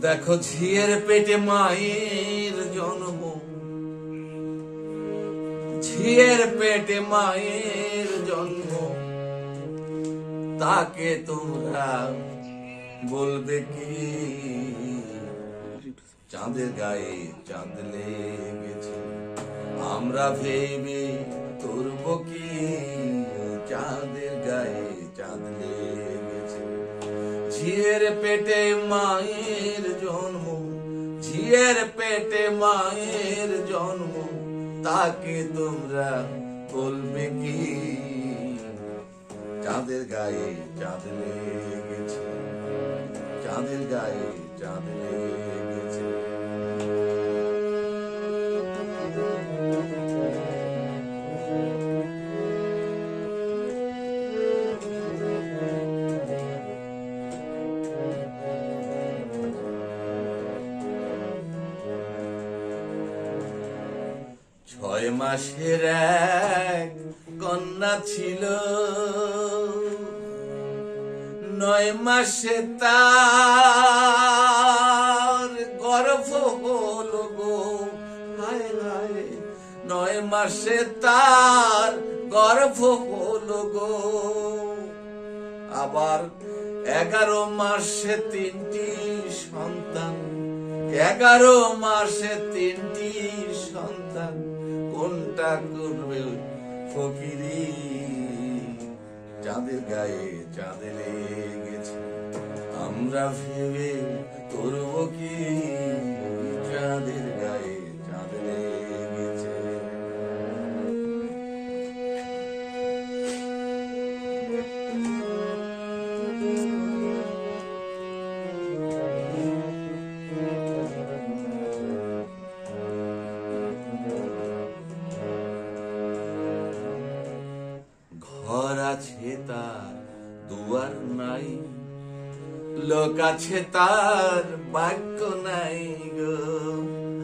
দেখো ঝিয়ের পেটে মায়ের জন্ম। ঝিয়ের পেটে মায়ের জন্ম। তাকে তোমরা বলবে কি? চাঁদের গায়ে চাঁদ লেগেছে। আমরা ভেবে করব কি? চাঁদের গায়ে চাঁদ লেগেছে ঝিয়ের পেটে মায়ের জন্ম, ঝিয়ের পেটে মায়ের জন্ম, তাকে তোমরা বলবে কি? চাঁদের গায়ে চাঁদ লেগেছে, চাঁদের গায়ে চাঁদ লেগেছে। ছয় মাসের এক কন্যা ছিল। নয় মাসে তার গর্ভ হলো গো। হায় হায়, নয় মাসে তার গর্ভ হলো গো। আবার এগারো মাসে তিনটি সন্তান। এগারো মাসে তিনটি সন্তান। করবে ফকিরি। চাঁদের গায়ে চাঁদে লেগেছে। আমরা ভেবে করব কি? লোক আছে তার বাক্য নাই গো।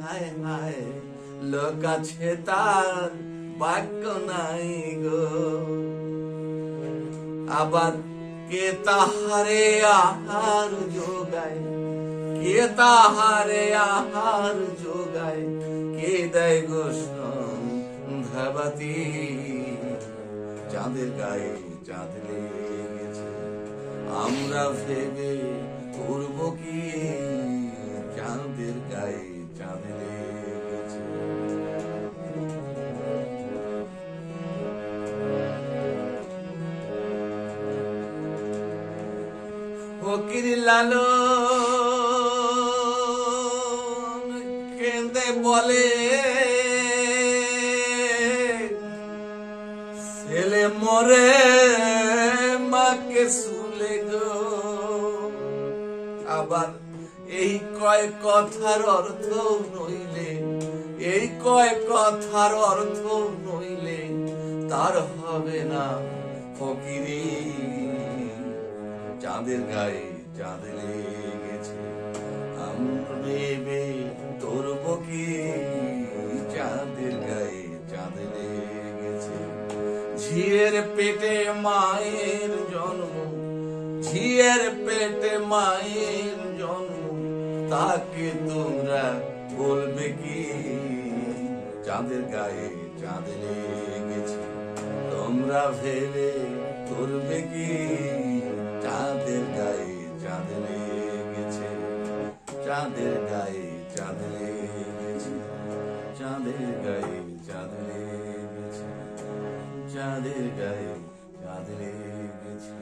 হায় হায়, লোক আছে তার বাক্য নাই গো। আবার কে তাহারে আহার যোগায়? কে তাহারে আহার যোগায়? কে দেয় গো সন্ধ্যাবাতি চাঁদের গায়ে চাঁদ লেগেছে আমরা ভেবে করব কি? চাঁদের গায়ে চাঁদ লেগেছে। ফকির লালো কেঁদে বলে, ছেলে মরে মাকে গো আবার এই কয় কথার অর্থ নইলে, এই কয় কথার অর্থ নইলে তার হবে না ফকিরি। চাঁদের গায়ে চাঁদ লেগেছে ভেবে তোরব চাঁদের গায়ে চাঁদ লেগেছে, ঝিয়ের পেটে মায়ের ঝিয়ের পেটে মায়ের জন্ম, তাকে তোমরা বলবে কি? চাঁদের গায়ে চাঁদ লেগেছে, তোমরা ভেবে করবে কি? চাঁদের গায়ে চাঁদ লেগেছে, চাঁদের গায়ে চাঁদ লেগেছে, চাঁদের গায়ে চাঁদ লেগেছে, চাঁদের গায়ে চাঁদ লেগেছে।